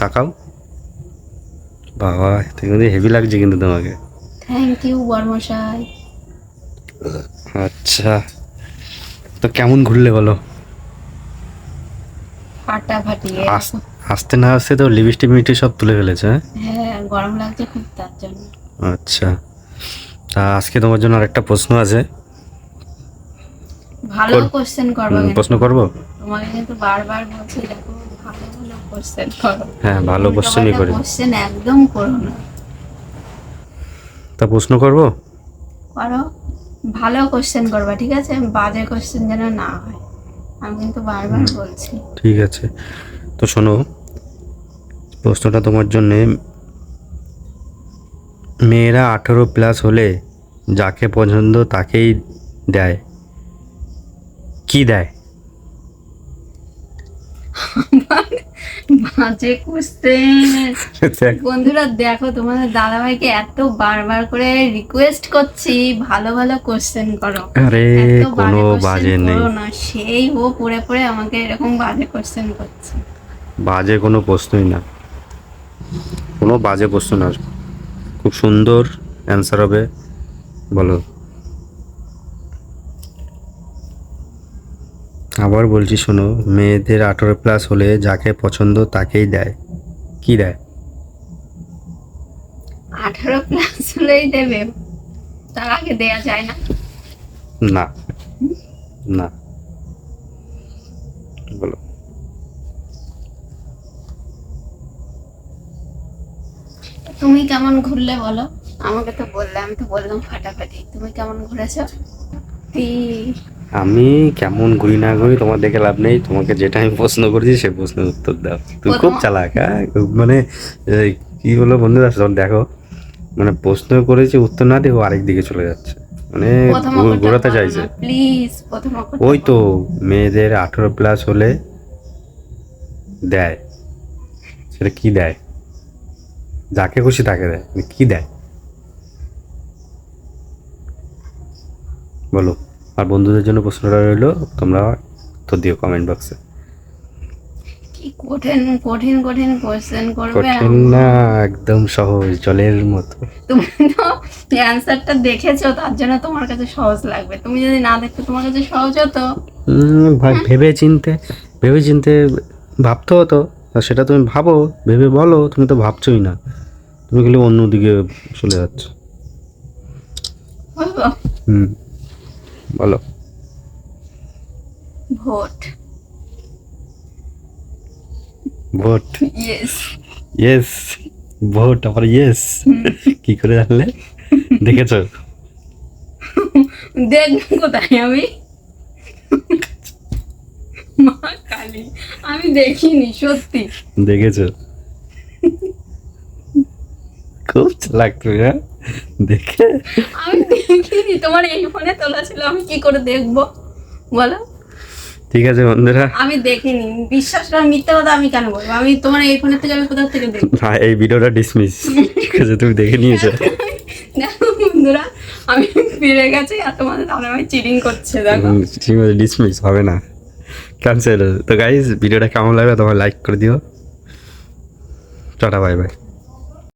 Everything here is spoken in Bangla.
তাকাও। বাবা কিন্তু হেভি লাগছে কিন্তু তোমাকে। থ্যাংক ইউ বর্মশাই। আচ্ছা। তো কেমন ঘুরলে বলো? ফাটাফাটি আস- আসতে না আসতে তো লিপস্টিক মিষ্টি সব তুলে ফেলেছে হ্যাঁ? হ্যাঁ গরম লাগছে খুব তার জন্য। আচ্ছা। তা আজকে তোমার জন্য আরেকটা প্রশ্ন আছে। ভালো কোশ্চেন করব। প্রশ্ন করব? তোমাকে কিন্তু বারবার বলছি দেখো হ্যাঁ ভালো কোশ্চেনই করি কোশ্চেন একদম করো না। তা প্রশ্ন করব? করো। ভালো কোশ্চেন করবা ঠিক আছে? বাজে কোশ্চেন যেন না হয়। আমি কিন্তু বারবার বলছি। ঠিক আছে। তো শোনো প্রশ্নটা তোমার জন্যে মেয়েরা আঠেরো প্লাস হলে যাকে পছন্দ তাকেই দেয়। কি দেয়? কোশ্চেন বন্ধুরা দেখো তোমাদের দাদাভাইকে এত বারবার করে রিকোয়েস্ট করছি ভালো ভালো কোশ্চেন করো। আরে কোনো বাজে নেই। না সেই ও পড়ে পড়ে আমাকে এরকম বাজে কোশ্চেন করছে। বাজে কোনো প্রশ্নই না। কোনো বাজে প্রশ্ন না। খুব সুন্দর অ্যান্সার হবে। বলো। আবার বলছি শোনো মেয়েদের আঠেরো প্লাস হলে যাকে পছন্দ তাকেই দেয়। কি দেয়? আঠারো প্লাস হলেই দেবে। তার আগে দেয়া যায় না। না। না। বলো। তুমি কেমন ঘুরলে বলো? আমাকে তো বললে আমি তো বললাম ফাটাফাটি। তুমি কেমন ঘুরেছো? আমি কেমন ঘুরি না ঘুরি তোমার দেখে লাভ নেই। তোমাকে যেটা আমি প্রশ্ন করেছি সে প্রশ্নের উত্তর দাও। তুমি খুব চালাক হ্যাঁ? মানে কি হলো বন্ধুরা? শোন দেখো। মানে প্রশ্ন করেছি উত্তর না দিয়ে আরেক দিকে চলে যাচ্ছে। মানে ঘোরাতে চাইছে। ওই তো মেয়েদের আঠেরো প্লাস হলে দেয়। সেটা কি দেয়? যাকে খুশি তাকে দেয়। মানে কি দেয়? বলো। আর বন্ধুদের জন্য প্রশ্নটা রইল তোমরা তো দিও কমেন্ট বক্সে কঠিন কঠিন কঠিন কোশ্চেন করবে কঠিন না একদম সহজ জলের মতো। তুমি তো অ্যান্সারটা দেখেছ তার জন্য তোমার কাছে সহজ লাগবে। তুমি যদি না দেখতে তোমার কাছে সহজ হতো। ভেবে চিনতে ভেবে চিনতে ভাবতে হতো। সেটা তুমি ভাবো ভেবে বলো তুমি তো ভাবছোই না। তুমি খালি অন্যদিকে চলে যাচ্ছ। হুম। বলো। Vote. Vote? Yes yes vote আবার ইয়েস কি করে জানলে? দেখেছ? দেখব কোথায় আমি? মা কালী আমি দেখিনি সত্যি। দেখেছ? খুব চালাক তুমি হ্যাঁ? দেখে? আমি দেখিনি তোমার এই ফোনে তোলা ছিল আমি কি করে দেখব? বলো। ঠিক আছে বন্ধুরা। আমি দেখিনি বিশ্বাস কর মিথ্যা কথা আমি কেন বলব? আমি তোমার এই ফোনের থেকে আমি কোথা থেকে দেখব হ্যাঁ এই ভিডিওটা ডিসমিস ঠিক আছে তুমি দেখে নিয়েছো। দেখো বন্ধুরা আমি ফিরে গেছি আর তোমাদের দাদাভাই চিটিং করছে দেখো। ঠিক আছে ডিসমিস হবে না। ক্যান্সেল তো গাইজ ভিডিওটা কেমন লাগবে তোমার লাইক করে দিও। Tata bye bye